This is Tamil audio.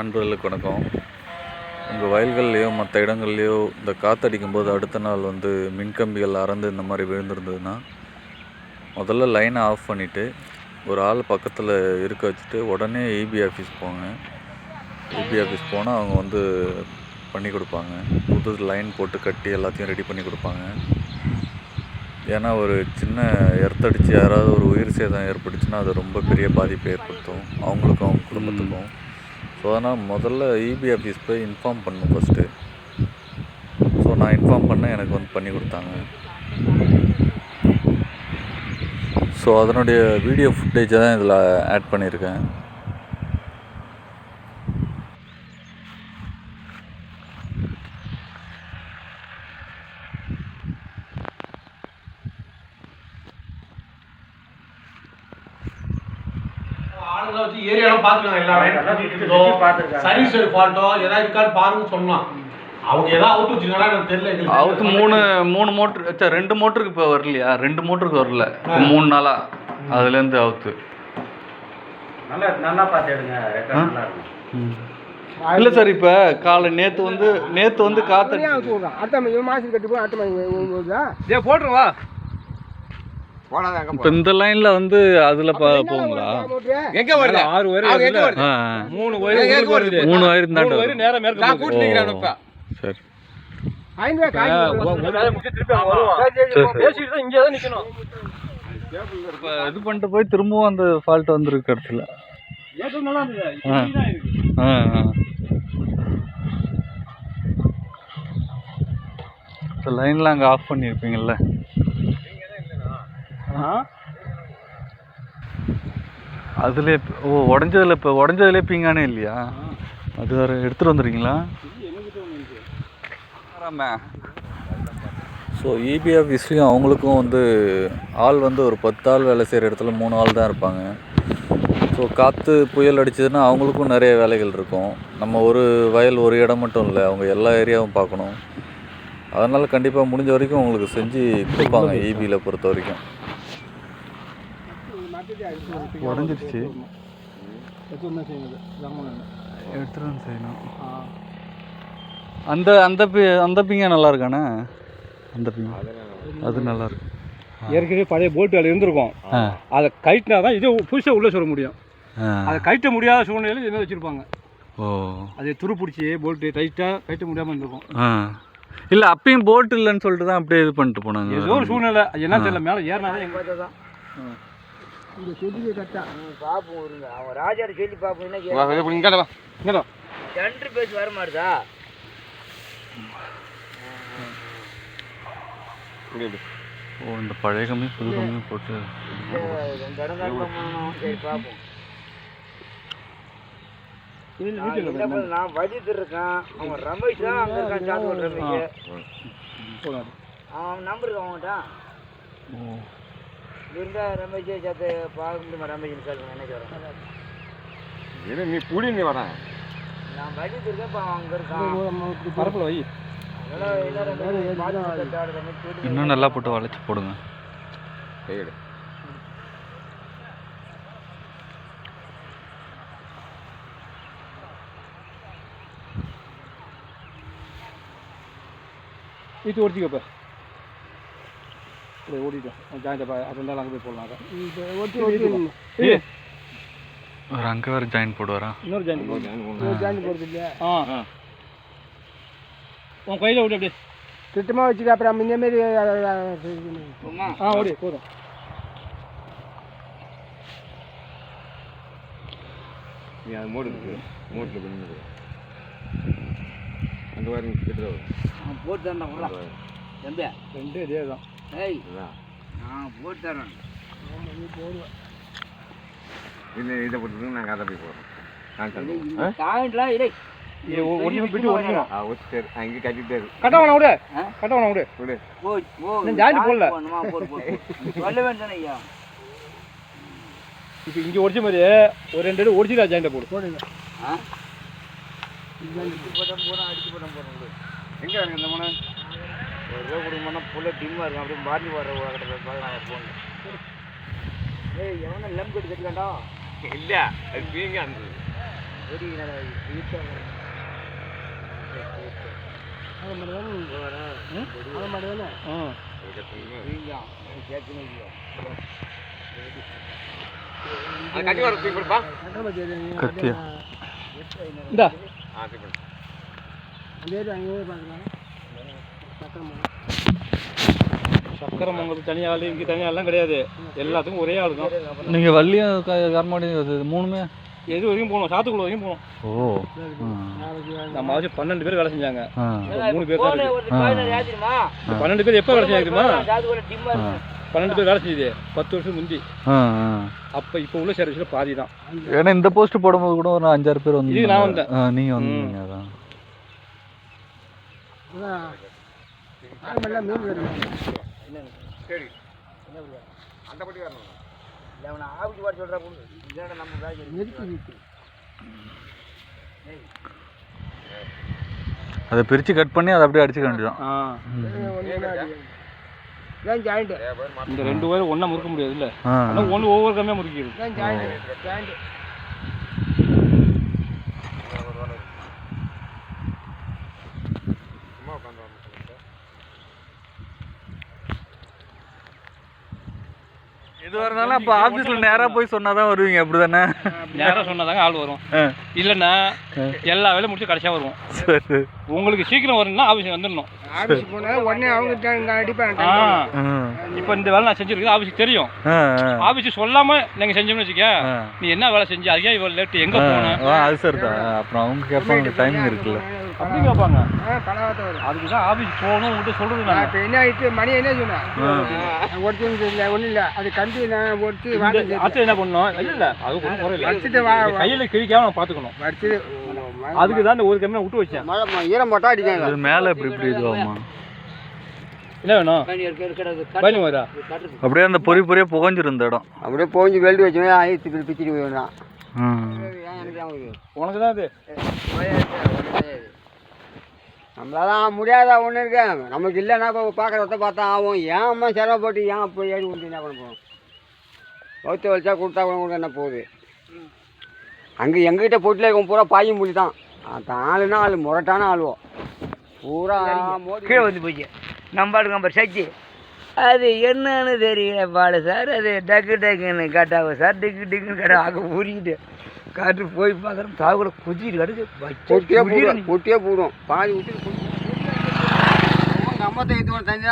நண்பர்களுக்கு வணக்கம். உங்கள் வயல்கள்லேயோ மற்ற இடங்கள்லையோ இந்த காற்றடிக்கும் போது அடுத்த நாள் வந்து மின்கம்பிகள் அறந்து இந்த மாதிரி விழுந்திருந்ததுன்னா முதல்ல லைனை ஆஃப் பண்ணிவிட்டு ஒரு ஆள் பக்கத்தில் இருக்க வச்சுட்டு உடனே இபி ஆஃபீஸ் போங்க. இபி ஆஃபீஸ் போனால் அவங்க வந்து பண்ணி கொடுப்பாங்க. புது லைன் போட்டு கட்டி எல்லாத்தையும் ரெடி பண்ணி கொடுப்பாங்க. ஏன்னா ஒரு சின்ன எர்த்தடிச்சு யாராவது ஒரு உயிர் சேதம் ஏற்பட்டுச்சுன்னா அது ரொம்ப பெரிய பாதிப்பை ஏற்படுத்தும். அவங்களுக்கும் அவங்க குடும்பத்துக்கும். ஸோ அதனால் முதல்ல இபி ஆஃபீஸ் போய் இன்ஃபார்ம் பண்ணணும் ஃபஸ்ட்டு ஸோ நான் இன்ஃபார்ம் பண்ணேன் எனக்கு வந்து பண்ணி கொடுத்தாங்க. ஸோ அதனுடைய வீடியோ ஃபுட்டேஜை தான் இதில் ஆட் பண்ணியிருக்கேன். வச்சு ஏரியாலாம் பார்த்துருக்காங்க எல்லா லைன் சர்வீஸ் ஃபால்ட்டோ ஏதாவது இருக்கான்னு பாருங்க சொன்னான் அவங்க ஏதாவது அவுட் வச்சுருக்காங்களா எனக்கு தெரியல அவுத்து மூணு மூணு மோட்ரு சே ரெண்டு மோட்டருக்கு இப்போ வரலையா ரெண்டு மோட்டருக்கு வரல மூணு நாளாக அதுலேருந்து அவுத்து நல்லா நல்லா பார்த்து எடுங்க ரெக்கார்ட் நல்லா இருக்கும் இல்லை சார் இப்போ காலை நேற்று வந்து நேற்று வந்து காற்று அடுத்த மாசம் கட்டி போய் அடுத்த மாசம் போட்டுருவா இப்போ இந்த லைனில் வந்து அதில் பா போகுங்களா? எங்க வருது? ஆறு வயர் மூணு வயர் வருது? மூணு வயிறு தாண்ட மூணு வயர் நேரா மேற்கு நான் கூட்டி நிக்கிறேன் இப்ப. சரி. இது பண்ணிட்டு போய் திரும்பவும் அந்த ஃபால்ட் வந்துருக்கு இடத்துல. ஆ. ஆ ஆ. இப்போ லைன்லாம் அங்கே ஆஃப் பண்ணியிருப்பீங்கள்ல அதுல ஓ உடஞ்சதுல இப்போ உடஞ்சதுல பீங்கானே இல்லையா? அது வேற எடுத்துட்டு வந்துடுறீங்களா ஸோ இபி ஆஃபீஸ்லேயும் அவங்களுக்கும் வந்து ஆள் வந்து ஒரு பத்து ஆள் வேலை செய்கிற இடத்துல மூணு ஆள் தான் இருப்பாங்க. ஸோ காற்று புயல் அடிச்சதுன்னா அவங்களுக்கும் நிறைய வேலைகள் இருக்கும். நம்ம ஒரு வயல் ஒரு இடம் மட்டும் இல்லை அவங்க எல்லா ஏரியாவும் பார்க்கணும். அதனால் கண்டிப்பாக முடிஞ்ச வரைக்கும் உங்களுக்கு செஞ்சு கொடுப்பாங்க இபியில் பொறுத்த வரைக்கும். உடஞ்சிருச்சு. எடுத்துட்டு வந்து செய்யணும் அந்த அந்த பி அந்த பிங்க நல்லா இருக்கானே அந்த பிங்க. அது நல்லா இருக்கு ஏற்கனவே பழைய போல்ட் அதில் இருந்திருக்கும். அதை கழட்டினா தான் இது புதுசாக உள்ளே சொல்ல முடியும். அதை கழட்ட முடியாத சூழ்நிலையில் என்ன வச்சுருப்பாங்க. ஓ. அது துரு பிடிச்சி போல்ட்டு டைட்டாக கழட்ட முடியாமல் இருந்திருக்கும். இல்லை அப்பயும் போட் இல்லைன்னு சொல்லிட்டு தான் அப்படியே இது பண்ணிட்டு போனாங்க. ஏதோ ஒரு சூழ்நிலை. என்ன தெரியல. மேலே ஏறினா தான் எங்கள் தான் இந்த செடியை கட்டா. பாப்போம் இருங்க. அவன் ராஜாட்ட சொல்லி பாப்போம். என்ன இங்கே வா இங்கே வா. ஜன்று பேசி வர மாட்டுதா? ஓ இந்த பழைய கம்மி புது கம்மி போட்டு சரி வீட்டில் நான் வதிட்டு இருக்கேன். அவன் ரமேஷ் தான் அங்க இருக்கான் சாத்துவோட ரமேஷ். அவன் நம்பர் அவன்கிட்ட ஓ இருந்தா ரமேஷ் சேர்த்து பார்க்க முடியுமா ரமேஷ் சொல்லுங்க என்ன சொல்றேன் இது நீ புடி நீ வரேன்? நான் வதிட்டு இருக்கேன் அங்க இருக்கான். பரப்பில் வை. இன்னும் நல்லா போட்டு வளைச்சி போடுங்க. கையெடு இது ஓடிச்சிக்கப்ப இப்படி ஓடிட்டோம் ஜாயிண்ட் இருந்தாலும் அங்கே போய் போடலாம் ஒட்டி ஒரு அங்கே வேறு ஜாயின் போடுவாரா இன்னொரு ஜாயிண்ட் போடு ஜாயின் போடுறது இல்லையா ஆ உன் கையில் ஓடி அப்படியே திட்டமாக வச்சுக்க அப்புறம் இந்த மாரி ஆ ஓடி போதும் நீ அது மூடு இருக்கு மூட்டில் பண்ணி அந்த வாரம் கிட்ட போட்டு தம்பி ரெண்டு இதே தான் ஏய் நான் போட்டு தரேன். இல்லை இதை போட்டுருக்கு நாங்கள் அதை போய் போடுறோம் நான் தந்துடுவோம் காயின்லாம் இப்போ இங்கே ஒடிச்ச மாதிரி ஒரு ரெண்டு அடி ஒடிச்சிடா ஜாயிண்ட்டை போடு. போடுங்க. அடிச்சு போட்டோம் போகிறோம் அடிச்சு போட்டோம் எங்கே இருக்கு இந்த மனை ஒரு ரூபா கொடுக்கணும்னா புள்ள டிம்மாக இருக்கும் அப்படியே பாட்டி வர கிட்ட போய் பார்க்கலாம் ஃபோன் ஏய் எவனா லம் கட்டி கட்டிக்காண்டா இல்லை அது பீங்க அந்த இழுத்தா அது மட்டும் தானே? அது மட்டும் தானே? அது கட்டி வர தூக்கி கொடுப்பா. கட்டணம் பற்றி கத்தியா இந்தா ஆ தூக்கி கொடு. அந்த ஏரியா அங்கே பார்க்கலாம் கட்டணம் சக்கரை மங்கலத்து தனியாக ஆள் இங்கே தனியாக எல்லாம் கிடையாது எல்லாத்துக்கும் ஒரே ஆள் தான் நீங்கள் வள்ளியும் கர்மாடி அது மூணுமே எது வரைக்கும் போகணும் சாத்துக்குள்ள வரைக்கும் போகணும் ஓ நம்ம வச்சு பன்னெண்டு பேர் வேலை செஞ்சாங்க மூணு பேர் தான் பன்னெண்டு பேர் எப்போ வேலை செஞ்சாங்க பன்னெண்டு பேர் வேலை செஞ்சது பத்து வருஷம் முந்தி அப்போ இப்போ உள்ள சர்வீஸில் பாதி தான் ஏன்னா இந்த போஸ்ட் போடும்போது கூட ஒரு அஞ்சாறு பேர் வந்து நான் வந்தேன். நீங்கள் வந்தீங்க அதான் அதான் ஆரம்பெல்லாம் மீன் வருவாங்க சரி அந்த பட்டி வரணும் இல்லை அவனை ஆபிச்சு வர சொல்கிறா இதோட நம்ம நிற்கு அதை பிரித்து கட் பண்ணி அதை அப்படியே அடிச்சுக்க வேண்டியதான் இதான் ஜாயிண்ட்டு இந்த ரெண்டு பேரும் ஒன்றா முறுக்க முடியாது இல்லை ஒன்று ஒவ்வொரு கம்மியாக முறுக்கிடுது ஜாயிண்ட்டு ஜாயிண்ட்டு எது வரனாலும் அப்போ ஆஃபீஸில் நேராக போய் சொன்னால் தான் வருவீங்க அப்படி தானே நேராக சொன்னாதாங்க ஆள் வரும். இல்லைன்னா எல்லா வேலையும் முடிச்சு கடைசியாக வருவோம். உங்களுக்கு சீக்கிரம் வரணும்னா ஆஃபீஸ் வந்துடணும். ஆஃபீஸ் போனால் உடனே அவங்க அடிப்பாங்க இப்போ இந்த வேலை நான் செஞ்சிருக்கேன் ஆஃபீஸுக்கு தெரியும். ஆ ஆஃபீஸுக்கு சொல்லாமல் நீங்கள் செஞ்சோம்னு வச்சுக்க. நீ என்ன வேலை செஞ்ச அதுக்கே இவ்வளோ லேட்டு எங்கே போன? ஆ அது சரி தான். அப்புறம் அவங்க கேட்பாங்க டைமிங் இருக்குல்ல. அப்படி கேட்பாங்க. அதுக்கு தான் ஆஃபீஸ் போகணும் உங்கள்கிட்ட சொல்கிறது நான். இப்போ என்ன ஆயிட்டு மணி என்ன சொன்னேன் ஒருத்தர் இல்லை ஒன்றும் இல்லை. அது கம்பி நான் ஒருத்தி ஆச்சு என்ன பண்ணோம் இல்லை இல்லை அது ஒன்றும் குறையில கையில் கிழிக்காம நான் பார்த்துக்கணும் வச்சுட்டு அதுக்கு தான் இந்த ஒரு கம்மியாக விட்டு வச்சேன். மழை ஈரம் போட்டால் அடிக்காங்க இது மேலே இப்படி இப்படி இதுவாகுமா என்ன வேணும்? பயணம் வரா அப்படியே அந்த பொறி பொறியா புகஞ்சிரும் இந்த இடம். அப்படியே போஞ்சு வெல்டு வச்சுமே ஐத்து பிச்சுட்டு போயிடலாம் உனக்கு தான் இது நம்மளால முடியாத ஒன்று இருக்கு. நமக்கு இல்லைன்னா இப்போ பார்க்குறத பார்த்தா ஆகும். ஏன் அம்மா சிரமப்பட்டு ஏன் அப்போ ஏறி கொண்டு என்ன பண்ண போகிறோம் ஒருத்த வச்சா கொடுத்தா கூட கூட என்ன போகுது? அங்கே எங்ககிட்ட பொட்டில் இருக்கும் பூரா பாயும் புள்ளி தான். ஆளுனா ஆள் முரட்டான ஆளுவோ. பூரா கீழே வந்து போச்சு நம்பாடு நம்பர் சச்சி அது என்னன்னு தெரியல பாடு சார். அது டக்கு டக்குன்னு கட்டாகும் சார். டிக்கு டிக்குன்னு கட்ட ஆக ஊறிக்கிட்டு. காட்டு போய் பார்க்குறோம். தாவுக்குள்ள குதிக்கிட்டு கிடக்கு. பொட்டியே போடும் போடும் பாதி விட்டு நம்ம தண்ணி